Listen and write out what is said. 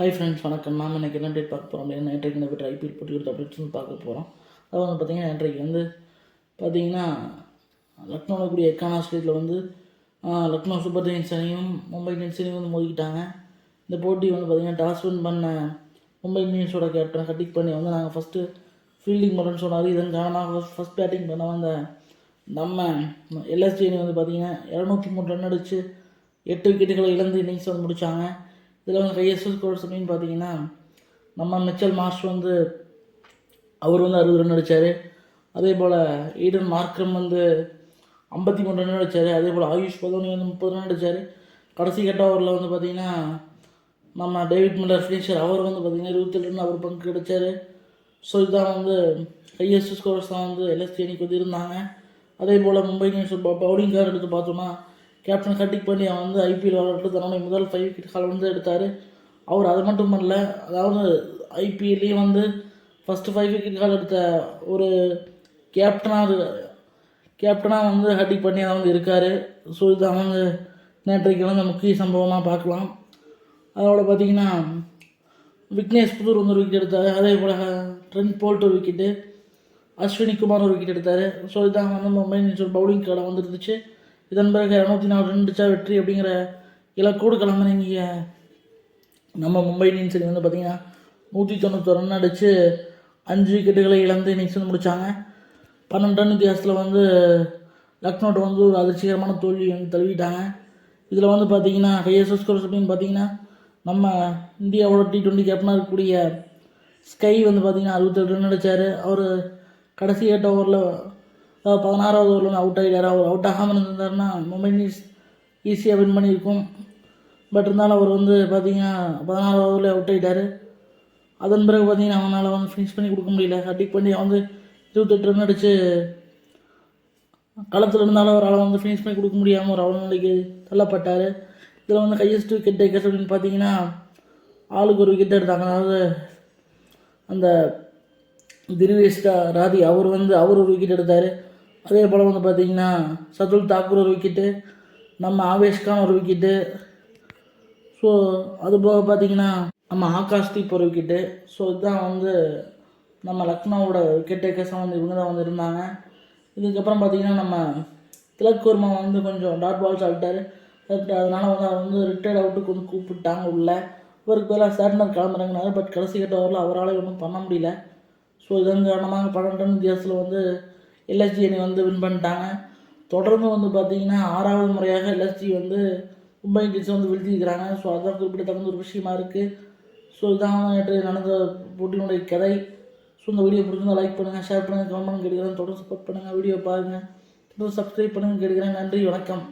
Hi friends வணக்கம். நாம் இன்றைக்கி என்ன டேட் பார்க்க போகிறோம் அப்படின்னா இன்றைக்கு இந்த பெற்ற ஐபிஎல் போட்டிகள் அப்படின்னு வந்து பார்க்க போகிறோம் அதாவது வந்து பார்த்திங்கன்னா இன்றைக்கு வந்து பார்த்திங்கன்னா லக்னோவில் கூடிய எக்கானா ஸ்டேட்டில் வந்து லக்னோ சூப்பர் ஜெயின்ஸ் அணியும் மும்பை இந்தியன்ஸ் அணியும் வந்து மோதிக்கிட்டாங்க. இந்த போட்டி வந்து பார்த்திங்கன்னா டாஸ் வின் பண்ண மும்பை இந்தியன்ஸோட கேப்டன் ஹர்டிக் பண்ணி வந்து நாங்கள் ஃபஸ்ட்டு ஃபீல்டிங் பண்ணுறோன்னு சொன்னார். இதன் காரணமாக ஃபஸ்ட் பேட்டிங் பண்ண வந்த நம்ம எல்எஸ்டி அணி வந்து பார்த்திங்கன்னா இரநூத்தி மூணு ரன் அடித்து எட்டு விக்கெட்டுகளை இழந்து இன்னிங்ஸ் வந்து முடித்தாங்க இதில் வந்து ஹையஸ்ட் ஸ்கோர்ஸ் அப்படின்னு பார்த்தீங்கன்னா நம்ம மிச்சல் மாஸ்டர் வந்து அவர் வந்து அறுபது ரன் அடித்தார் அதே போல் ஈடன் மார்க்ரம் வந்து ஐம்பத்தி மூணு ரன் அடித்தார் அதே போல் ஆயுஷ் பதோனி வந்து முப்பது ரன் அடித்தார் கடைசி கட்ட ஓவரில் வந்து பார்த்திங்கன்னா நம்ம டேவிட் மில்லர் ஃபினிஷர் அவர் வந்து பார்த்திங்கன்னா இருபத்தெட்டு ரன் அவர் பங்கு கிடைச்சார் ஸோ இதுதான் வந்து ஹையஸ்ட் ஸ்கோர்ஸ் தான் வந்து எல்எஸ்டி அணிக்கு வந்து இருந்தாங்க. அதே போல் மும்பை இந்தியன்ஸ் பவுலிங் கார்டு எடுத்து பார்த்தோம்னா கேப்டன் கட்டிக் பண்ணி அவன் வந்து ஐபிஎல் விளையாட்டு தன்னுடைய முதல் ஃபைவ் விக்கெட் கால் வந்து எடுத்தார். அவர் அது மட்டும் பண்ணல அதாவது ஐபிஎல்லையே வந்து ஃபஸ்ட்டு ஃபைவ் விக்கெட் கால் எடுத்த ஒரு கேப்டனாக கேப்டனாக வந்து ஹட்டிக் பண்ணி வந்து இருக்கார். ஸோ இது அவங்க நேற்றைக்கு வந்து முக்கிய சம்பவமாக பார்க்கலாம். அதோட பார்த்தீங்கன்னா விக்னேஷ் புதூர் வந்து ஒரு விக்கெட் எடுத்தார். அதே போல் ட்ரெண்ட் போல்ட் ஒரு விக்கெட்டு அஸ்வினி குமார் ஒரு விக்கெட் எடுத்தார். ஸோ இதான் வந்து மும்பை இந்தியன்ஸ் பவுலிங் கடை வந்துருந்துச்சு. இதன் பிறகு இரநூத்தி நாலு ரெண்டுச்சா வெற்றி அப்படிங்கிற இலக்கோடு கிளம்புறீங்க நம்ம மும்பை இந்தியன்ஸ் அணி வந்து பார்த்திங்கன்னா நூற்றி தொண்ணூத்தொரு ரன் அடித்து அஞ்சு விக்கெட்டுகளை இழந்து இன்னிங்ஸ் வந்து முடித்தாங்க பன்னெண்டு ரன் வித்தியாசத்தில் வந்து லக்னோட்டை வந்து ஒரு அதிர்ச்சிகரமான தோல்வி வந்து தழுவிட்டாங்க. இதில் வந்து பார்த்தீங்கன்னா ஹையஸ்ட் ஸ்கோர்ஸ் அப்படின்னு பார்த்தீங்கன்னா நம்ம இந்தியாவோட டி ட்வெண்ட்டி கேப்டனாக இருக்கக்கூடிய ஸ்கை வந்து பார்த்தீங்கன்னா அறுபத்தெட்டு ரன் அடித்தார் அவர் கடைசி எட்டு ஓவரில் பதினாறாவது ஓவரில் வந்து அவுட் ஆகிட்டார் அவர் அவுட் ஆகாமல் இருந்திருந்தாருன்னா மும்பை இண்டியன்ஸ் ஈஸியாக வின் பண்ணியிருக்கும். பட் இருந்தாலும் அவர் வந்து பார்த்திங்கன்னா பதினாறாவது ஓவரில் அவுட் ஆகிட்டார் அதன் பிறகு பார்த்திங்கன்னா அவனால் வந்து ஃபினிஷ் பண்ணி கொடுக்க முடியல. கட்டிக் பண்ணி வந்து இருபத்தெட்டு ரன் அடித்து களத்தில் இருந்தாலும் அவரால் வந்து ஃபினிஷ் பண்ணி கொடுக்க முடியாமல் ஒரு அவநிலைக்கு தள்ளப்பட்டார். இதில் வந்து ஹையஸ்ட் விக்கெட் டேக்கர்ஸ் அப்படின்னு பார்த்தீங்கன்னா ஆளுக்கு ஒரு விக்கெட் எடுத்தாங்க. அதாவது அந்த திரிவேஷ்டா ராதி அவர் வந்து அவர் ஒரு விக்கெட் எடுத்தார். அதே போல் வந்து பார்த்தீங்கன்னா சதுல் தாக்கூர் ஒரு விக்கெட்டு நம்ம ஆவேஷ்கான் ஒரு விக்கெட்டு ஸோ அது போக பார்த்தீங்கன்னா நம்ம ஆகாஷ் தீப் ஒரு விக்கெட்டு ஸோ இதுதான் வந்து நம்ம லக்னோவோட விக்கெட் டேக்கர்ஸாக வந்து இவங்க தான் வந்து இருந்தாங்க. இதுக்கப்புறம் பார்த்தீங்கன்னா நம்ம திலக் வர்மா வந்து கொஞ்சம் டாட் பால்ஸ் ஆகிட்டார் அதனால் வந்து அவர் வந்து ரிட்டையர்ட் அவுட்டுக்கு வந்து கூப்பிட்டாங்க உள்ள. இவருக்கு பதிலாக சேட்னர் கிளம்புறாங்கனாரு. பட் கடைசி கட்ட ஓவரில் அவரால் ஒன்றும் பண்ண முடியல. ஸோ இதன் காரணமாக பன்னெண்டு ரன் வித்தியாசத்தில் வந்து எல்எஸ்ஜி அணி வந்து வின் பண்ணிட்டாங்க. தொடர்ந்து வந்து பார்த்தீங்கன்னா ஆறாவது முறையாக எல்எஸ்ஜி வந்து மும்பை இந்தியன்ஸ் வந்து வீழ்த்தியிருக்கிறாங்க ஸோ அதுதான் குறிப்பிடத்தகுந்த ஒரு விஷயமா இருக்குது ஸோ இதான் நேற்று நடந்த போட்டியினுடைய கதை. ஸோ இந்த வீடியோ பிடிச்சிருந்தா லைக் பண்ணுங்கள் ஷேர் பண்ணுங்கள் கமெண்ட் கேட்குறேன் தொடர்ந்து சப்போர்ட் பண்ணுங்கள் வீடியோ பாருங்கள் தொடர்ந்து சப்ஸ்கிரைப் பண்ணுங்கள் கேட்குறேன் நன்றி வணக்கம்.